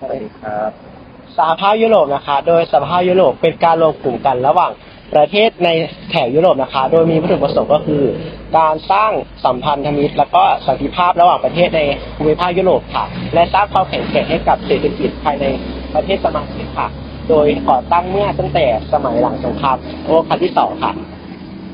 สวัสดีครับสหภาพยุโรปนะคะ โดยสหภาพยุโรปเป็นการรวมกลุ่มกันระหว่างประเทศในแถบยุโรปนะคะ โดยมีวัตถุประสงค์ก็คือ การสร้างสัมพันธมิตร และก็สันติภาพระหว่างประเทศในภูมิภาคยุโรปค่ะ และสร้างความแข็งแกร่งให้กับเศรษฐกิจภายในประเทศสมาชิกค่ะ โดยก่อตั้งเมื่อตั้งแต่สมัยหลังสงครามโลกครั้งที่สองค่ะ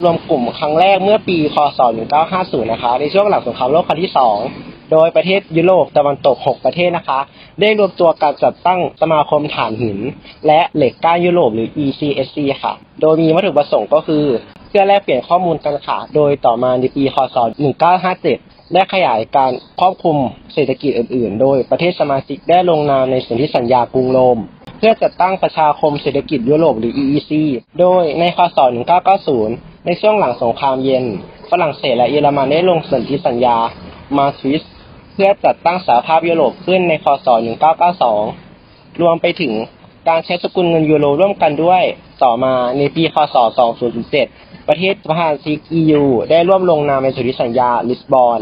รวมกลุ่มครั้งแรกเมื่อปี คศ 1950 นะคะ ในช่วงหลังสงครามโลกครั้งที่2 โดยประเทศยุโรปตะวันตก 6 ประเทศนะคะ ได้รวมตัวการจัดตั้งสมาคมฐานหิน และเหล็กก้านยุโรปหรือ ECSC ค่ะ โดยมีวัตถุประสงค์ก็คือ เพื่อแลกเปลี่ยนข้อมูลกันค่ะ โดยต่อมาในปีคศ 1957 ได้ขยายการครอบคลุมเศรษฐกิจอื่น ๆ โดยประเทศสมาชิกได้ลงนามในสนธิสัญญากรุงโรมเพื่อจัดตั้งประชาคมเศรษฐกิจยุโรปหรือ EEC โดยในคศ 1990 ในช่วงหลังสงครามเย็น ฝรั่งเศสและเยอรมันได้ลงสนธิสัญญา มาทริส เพื่อจัดตั้งสหภาพยุโรปขึ้นในคศ 1992 รวมไปถึงการใช้สกุลเงินยูโรร่วมกันด้วย ต่อมาในปีคศ 2007 ประเทศสมาชิก EU ได้ร่วมลงนามในสนธิสัญญาลิสบอน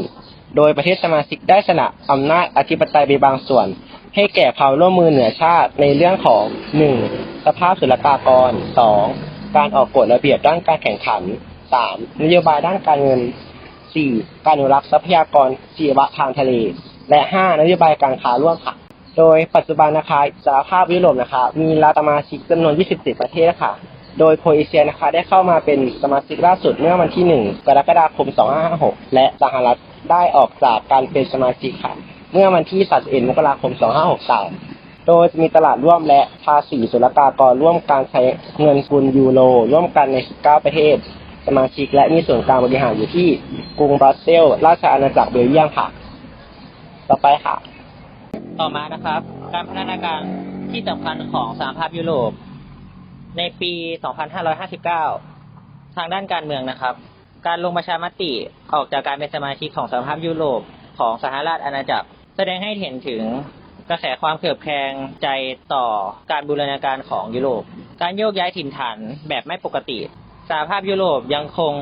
โดยประเทศสมาชิกได้สละอำนาจอธิปไตยไปบางส่วน ให้แก่ความร่วมมือเหนือชาติในเรื่องของ 1. สภาพศุลกากร 2. การออกกฎระเบียบด้านการแข่งขัน 3. นโยบายด้านการเงิน 4. การอนุรักษ์ทรัพยากรชีวะทางทะเล และ 5. นโยบายการค้าร่วมค่ะ โดยปัจจุบันนะคะสหภาพยุโรปนะคะ มีรัฐสมาชิกจำนวน 27 ประเทศค่ะ โดยโครเอเชียนะคะได้เข้ามาเป็นสมาชิกล่าสุดเมื่อวันที่ 1 กรกฎาคม 2556 และสหรัฐได้ออกจากการเป็นสมาชิกค่ะ เมื่อวันที่ 31 มกราคม 2563โดยมีตลาดร่วมและภาษีศุลกากรร่วมการใช้เงินทุนยูโรร่วมกันใน 9 ประเทศ มาชิก และมีส่วนกลางบริหารอยู่ที่กรุงบรัสเซลราชอาณาจักรเบลเยียมค่ะ ต่อไปค่ะ ต่อมานะครับ การพัฒนาการที่สำคัญของสหภาพยุโรป ในปี 2559 ทางด้านการเมืองนะครับ การลงประชามติออกจากการเป็นสมาชิกของสหภาพยุโรปของสหราชอาณาจักร แสดงให้เห็นถึงกระแสความเขือบแคลงใจต่อการบูรณาการของยุโรป การโยกย้ายถิ่นฐานแบบไม่ปกติ สหภาพยุโรปยังคง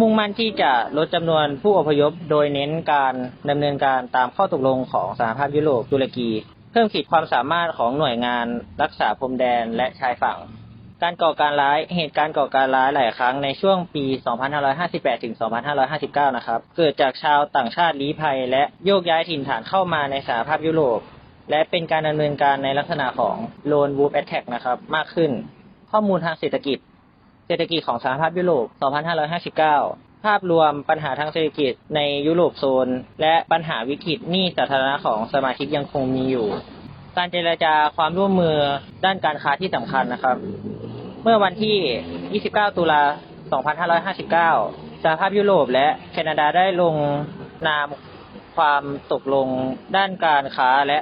มุ่งมั่นที่จะลดจำนวนผู้อพยพ โดยเน้นการดำเนินการตามข้อตกลงของสหภาพยุโรปตุรกี เพิ่มขีดความสามารถของหน่วยงานรักษาพรมแดนและชายฝั่ง การก่อการร้ายเหตุการณ์ก่อการร้ายหลายครั้งในช่วงปี 2558 ถึง 2559 นะครับ เกิดจากชาวต่างชาติลี้ภัย และโยกย้ายถิ่นฐานเข้ามาในสหภาพยุโรป และเป็นการดำเนินการในลักษณะของ lone wolf attack นะครับมากขึ้น ข้อมูลทางเศรษฐกิจ เศรษฐกิจของสหภาพยุโรป 2559 ภาพรวมปัญหาทางเศรษฐกิจในยุโรปโซน และปัญหาวิกฤตหนี้สาธารณะของสมาชิกยังคงมีอยู่ การเจรจาความร่วมมือด้านการค้าที่สำคัญนะครับ เมื่อวันที่ 29 ตุลา 2559 สหภาพยุโรปและแคนาดาได้ลงนามความตกลงด้านการค้าและ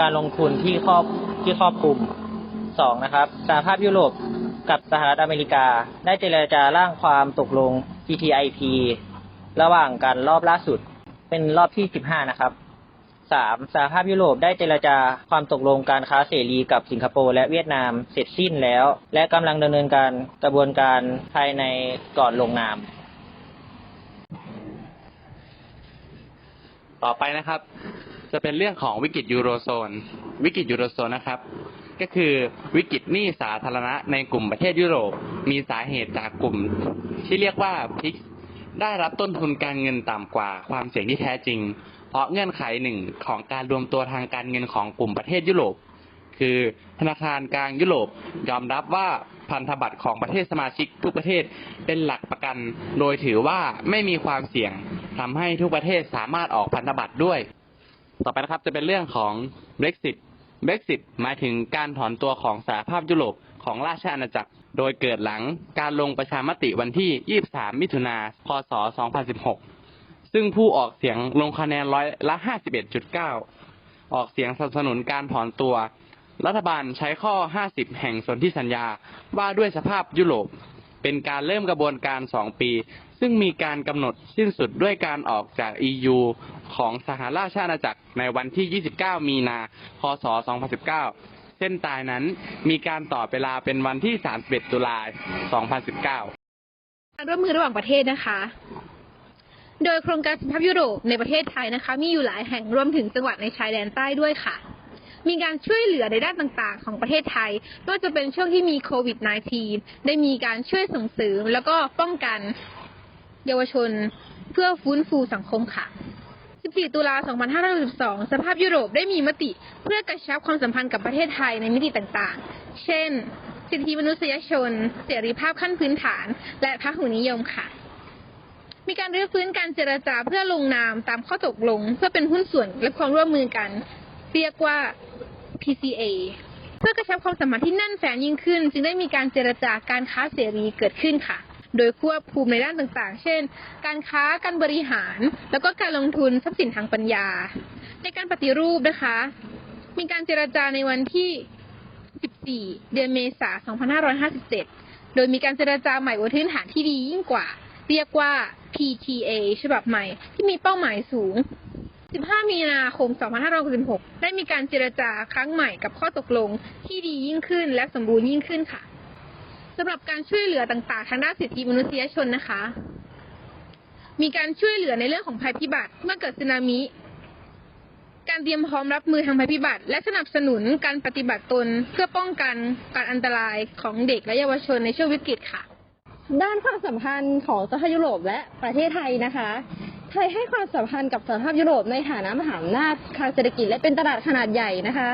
การลงทุนที่ครอบที่ครอบคลุมสองนะครับสหภาพยุโรป กับสหรัฐอเมริกา ได้เจรจาร่างความตกลง TTIP ระหว่างกันรอบล่าสุด เป็นรอบที่ 15 นะครับสามสหภาพยุโรปได้เจรจาความตกลงการค้าเสรีกับสิงคโปร์และเวียดนามเสร็จสิ้นแล้ว และกำลังดำเนินการกระบวนการภายในก่อนลงนาม ต่อไปนะครับ จะเป็นเรื่องของวิกฤตยูโรโซน วิกฤตยูโรโซนนะครับ ก็คือวิกฤตหนี้สาธารณะในกลุ่มประเทศยุโรป มีสาเหตุจากกลุ่ม ที่เรียกว่าพิกได้รับต้นทุนการเงินต่ำกว่าความเสี่ยงที่แท้จริง เพราะเงื่อนไขหนึ่งของการรวมตัวทางการเงินของกลุ่มประเทศยุโรป คือธนาคารกลางยุโรปยอมรับว่าพันธบัตรของประเทศสมาชิกทุกประเทศเป็นหลักประกัน โดยถือว่าไม่มีความเสี่ยงทำให้ทุกประเทศสามารถออกพันธบัตรด้วย ต่อไปนะครับจะเป็นเรื่องของ Brexit Brexit หมายถึงการถอนตัวของสหภาพยุโรปของราชอาณาจักร โดยเกิดหลังการลงประชามติวันที่ 23 มิถุนาพศ2016 ซึ่งผู้ออกเสียงลงคะแนนร้อยละ 51.9 ออกเสียงสนับสนุนการถอนตัว รัฐบาลใช้ข้อ 50 แห่งสนธิสัญญาว่าด้วยสภาพยุโรป เป็นการเริ่มกระบวนการ 2 ปี ซึ่งมีการกำหนดสิ้นสุดด้วยการออกจาก EU ของสหราชอาณาจักรในวันที่ 29 มีนา พศ 2019 เส้นตายนั้นมีการต่อเวลาเป็นวันที่ 31 ตุลา 2019 การร่วมมือระหว่างประเทศนะคะ โดยโครงการสภาพยุโรปในประเทศไทยนะคะ มีอยู่หลายแห่งรวมถึงจังหวัดในชายแดนใต้ด้วยค่ะมีการช่วยเหลือในด้านต่างๆ ของประเทศไทยไม่ว่าจะเป็นช่วงที่มีโควิด -19 ได้มีการช่วยส่งเสริมแล้วก็ป้องกันเยาวชนเพื่อฟื้นฟูสังคมค่ะ 14 ตุลา 2562 สภาพยุโรปได้มีมติเพื่อกระชับความสัมพันธ์กับประเทศไทยในมิติต่างๆ เช่น สิทธิมนุษยชน เสรีภาพขั้นพื้นฐาน และพหุนิยมค่ะ มีการรื้อฟื้นการเจรจาเพื่อลงนามตามข้อตกลง เพื่อเป็นหุ้นส่วนและความร่วมมือกัน เรียกว่า PCA เพื่อกระชับความสัมพันธ์ที่แน่นแฟนยิ่งขึ้น จึงได้มีการเจรจาการค้าเสรีเกิดขึ้นค่ะ โดยควบคุมในด้านต่างๆ เช่น การค้า การบริหาร แล้วก็การลงทุนทรัพย์สินทางปัญญา ในการปฏิรูปนะคะ มีการเจรจาในวันที่ 14 เดือนเมษายน 2557 โดยมีการเจรจาใหม่บนพื้นฐานที่ดียิ่งกว่า เรียกว่า PTA ฉบับใหม่ ที่มีเป้าหมายสูง 15 มีนาคม 2566 ได้มีการเจรจาครั้งใหม่กับข้อตกลงที่ดียิ่งขึ้นและสมบูรณ์ยิ่งขึ้นค่ะ สำหรับการช่วยเหลือต่างๆ ทางด้านสิทธิมนุษยชนนะคะ มีการช่วยเหลือในเรื่องของภัยพิบัติ เมื่อเกิดสึนามิ การเตรียมพร้อมรับมือทางภัยพิบัติ และสนับสนุนการปฏิบัติตนเพื่อป้องกันการอันตรายของเด็กและเยาวชนในช่วงวิกฤตค่ะ ด้านความสัมพันธ์ของสหภาพยุโรปและประเทศไทยนะคะไทยให้ความสัมพันธ์กับสหภาพยุโรปในฐานะมหาอำนาจทางเศรษฐกิจและเป็นตลาดขนาดใหญ่นะคะ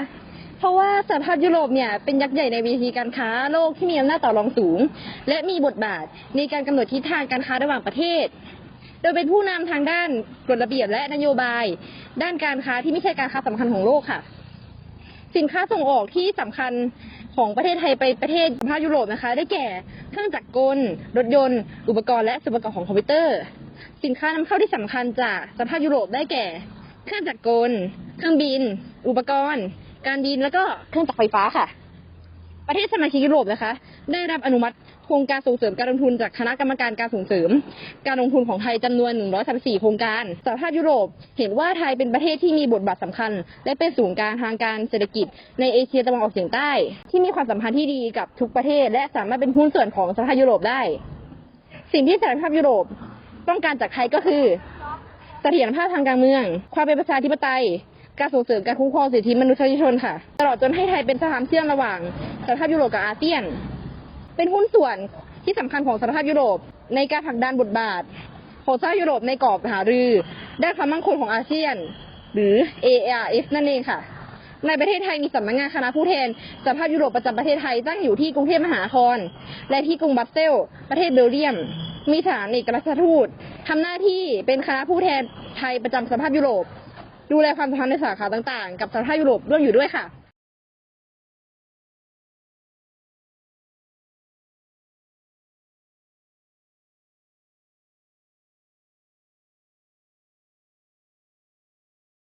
เพราะว่าสหภาพยุโรปเนี่ยเป็นยักษ์ใหญ่ในเวทีการค้าโลกที่มีอำนาจต่อรองสูง และมีบทบาทในการกำหนดทิศทางการค้าระหว่างประเทศ โดยเป็นผู้นำทางด้านกฎระเบียบและนโยบาย ด้านการค้าที่ไม่ใช่การค้าสำคัญของโลกค่ะ สินค้าส่งออกที่สำคัญของประเทศไทยไปประเทศภาคยุโรปนะคะ ได้แก่เครื่องจักรกล รถยนต์ อุปกรณ์และส่วนประกอบของคอมพิวเตอร์ สินค้านำเข้าที่สำคัญจากสภาพยุโรปได้แก่ เครื่องจักรกล เครื่องบิน อุปกรณ์ การบินแล้วก็เครื่องจักรไฟฟ้าค่ะ ประเทศสมาชิกยุโรปนะคะ ได้รับอนุมัติโครงการส่งเสริมการลงทุนจากคณะกรรมการการส่งเสริม การลงทุนของไทยจำนวน 134 โครงการสหภาพยุโรปเห็นว่าไทยเป็นประเทศที่มีบทบาทสำคัญ และเป็นศูนย์กลางทางการเศรษฐกิจในเอเชียตะวันออกเฉียงใต้ ที่มีความสัมพันธ์ที่ดีกับทุกประเทศ และสามารถเป็นหุ้นส่วนของสหภาพยุโรปได้ สิ่งที่สหภาพยุโรปต้องการจากไทยก็คือเสถียรภาพทางการเมือง ความเป็นประชาธิปไตย การส่งเสริมการคุ้มครองสิทธิมนุษยชนค่ะ ตลอดจนให้ไทยเป็นสะพานเชื่อมระหว่างสหภาพยุโรปกับอาเซียน เป็นหุ้นส่วนที่สำคัญของสหภาพยุโรป ในการผลักดันบทบาท ของสหภาพยุโรปในกรอบหารือด้านความมั่นคงของอาเซียน หรือ ARF นั่นเองค่ะ ในประเทศไทยมีสำนักงานคณะผู้แทนสหภาพยุโรปประจำประเทศไทยตั้งอยู่ที่กรุงเทพมหานคร และที่กรุงบัสเซลประเทศเบลเยียม มีสถานเอกอัครราชทูตทำหน้าที่เป็นคณะผู้แทนไทยประจำสหภาพยุโรป ดูแลความสัมพันธ์ในสาขาต่าง ๆ กับสหภาพยุโรปร่วมอยู่ด้วยค่ะ